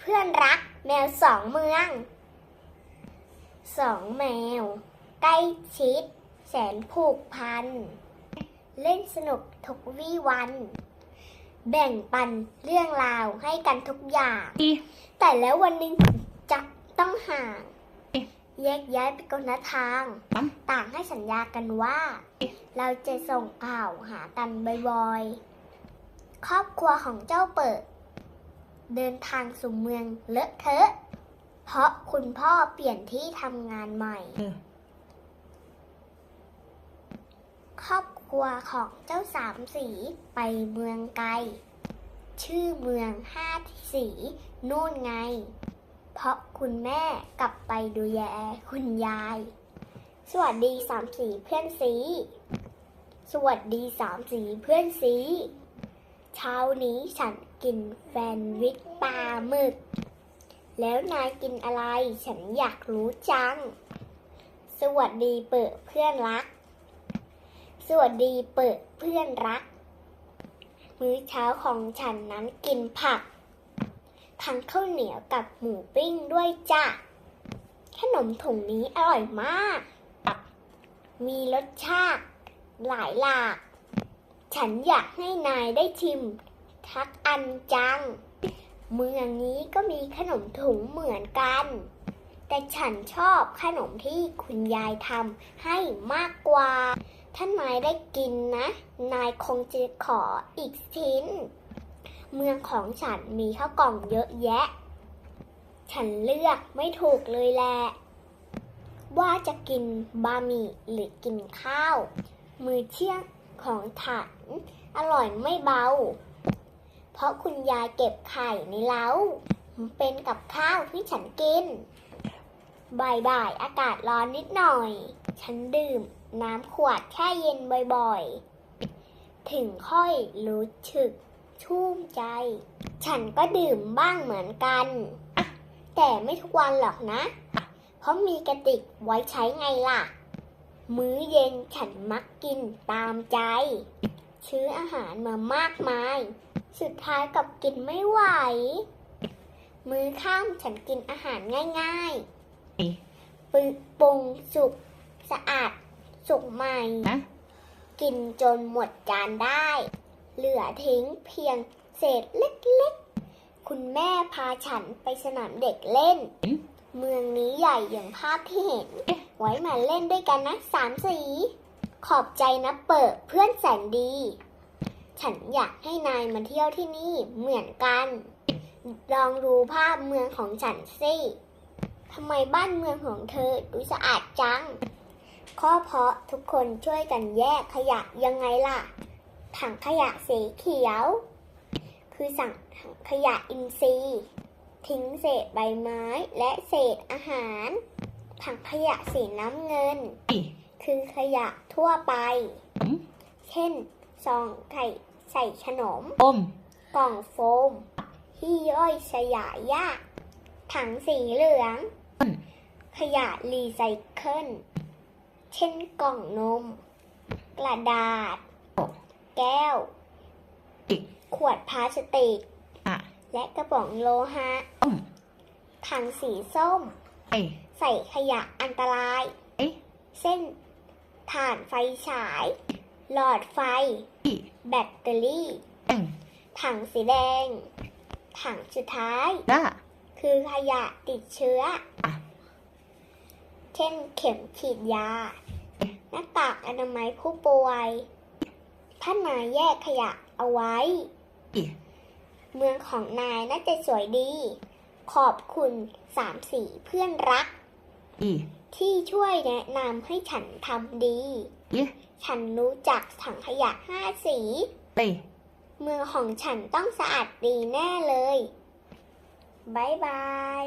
เพื่อนรักแมวสองเมืองสองแมว ใกล้ชิด แสนผูกพัน เล่นสนุกทุกวี่วัน แบ่งปันเรื่องราวให้กันทุกอย่าง แต่แล้ววันหนึ่งจะต้องห่างเอ๊ะแยกย้ายไปคนละทาง ต่างให้สัญญากันว่า เราจะส่งข่าวหากันบ่อยๆ ครอบครัวของเจ้าเปิด เดินทางสู่เมืองเลอะเทอะ เพราะคุณพ่อเปลี่ยนที่ทำงานใหม่เออครอบครัวของเจ้าสามสีไปเมืองไกล ชื่อเมืองห้าสีนู่นไง เพราะคุณแม่กลับไปดูแลคุณยาย สวัสดีสามสีเพื่อนสี สวัสดีสามสีเพื่อนสี เช้านี้ฉันกินแฟนด์วิชปลาหมึก แล้วนายกินอะไร ฉันอยากรู้จัง สวัสดีเปิดเพื่อนรัก สวัสดีเปิดเพื่อนรัก มื้อเช้าของฉันนั้นกินผัก ทั้งข้าวเหนียวกับหมูปิ้งด้วยจ้ะ ขนมถุงนี้อร่อยมาก มีรสชาติหลายหลาก ฉันอยากให้นายได้ชิม ทักอันจัง เมืองนี้ก็มีขนมถุงเหมือนกัน แต่ฉันชอบขนมที่คุณยายทำให้มากกว่า ถ้านายได้กินนะ นายคงจะขออีกชิ้น เมืองของฉันมีข้าวกล่องเยอะแยะ ฉันเลือกไม่ถูกเลยแหละ ว่าจะกินบะหมี่หรือกินข้าว มือเที่ยง ของฉันอร่อยไม่เบา เพราะคุณยายเก็บไข่ในเล้า เป็นกับข้าวที่ฉันกิน บ่ายๆอากาศร้อนนิดหน่อย ฉันดื่มน้ำขวดแช่เย็นบ่อยๆ ถึงค่อยรู้สึกชุ่มใจ ฉันก็ดื่มบ้างเหมือนกัน แต่ไม่ทุกวันหรอกนะ เพราะมีกระติกไว้ใช้ไงล่ะ มื้อเย็นฉันมักกินตามใจซื้ออาหารมามากมาย สุดท้ายกับกินไม่ไหว มื้อค่ำฉันกินอาหารง่ายอีๆปึปรุงสุกสะอาดสุกใหม่ นะกินจนหมดจานได้ เหลือทิ้งเพียงเศษเล็กๆ คุณแม่พาฉันไปสนามเด็กเล่นเห็น เมืองนี้ใหญ่อย่างภาพที่เห็น ไว้มาเล่นด้วยกันนะสามสี ขอบใจนะเปิดเพื่อนแสนดี ฉันอยากให้นายมาเที่ยวที่นี่เหมือนกัน ลองดูภาพเมืองของฉันสิทำไมบ้านเมืองของเธอดูสะอาดจังก็เพราะทุกคนช่วยกันแยกขยะยังไงล่ะ ถังขยะสีเขียว คือสั่งถังขยะอินทรีย์ ทิ้งเศษใบไม้และเศษอาหาร ถังขยะสีน้ำเงินอีคือขยะทั่วไปอืมเช่นซองไข่ใส่ขนม อม กล่องโฟม ที่ย่อยสยายยาก ถังสีเหลืองอืมขยะรีไซเคิล เช่นกล่องนม กระดาษ แก้วอีกขวดพลาสติกอะ และกระป๋องโลหะอืมถังสีส้มเอยใส่ขยะอันตรายเอ๊ะเส้นถ่านไฟฉาย หลอดไฟอีแบตเตอรี่เอ็งถังสีแดง ถังสุดท้ายด้าคือขยะติดเชื้ออะเช่นเข็มฉีดยา หน้ากากอนามัยผู้ป่วย ถ้านายแยกขยะเอาไว้อี เมืองของนายน่าจะสวยดี ขอบคุณสามสีเพื่อนรัก อีที่ช่วยแนะนำให้ฉันทำดีเอ๊ะฉันรู้จักถังขยะห้าสีเอยเมืองของฉันต้องสะอาดดีแน่เลย บ๊ายบาย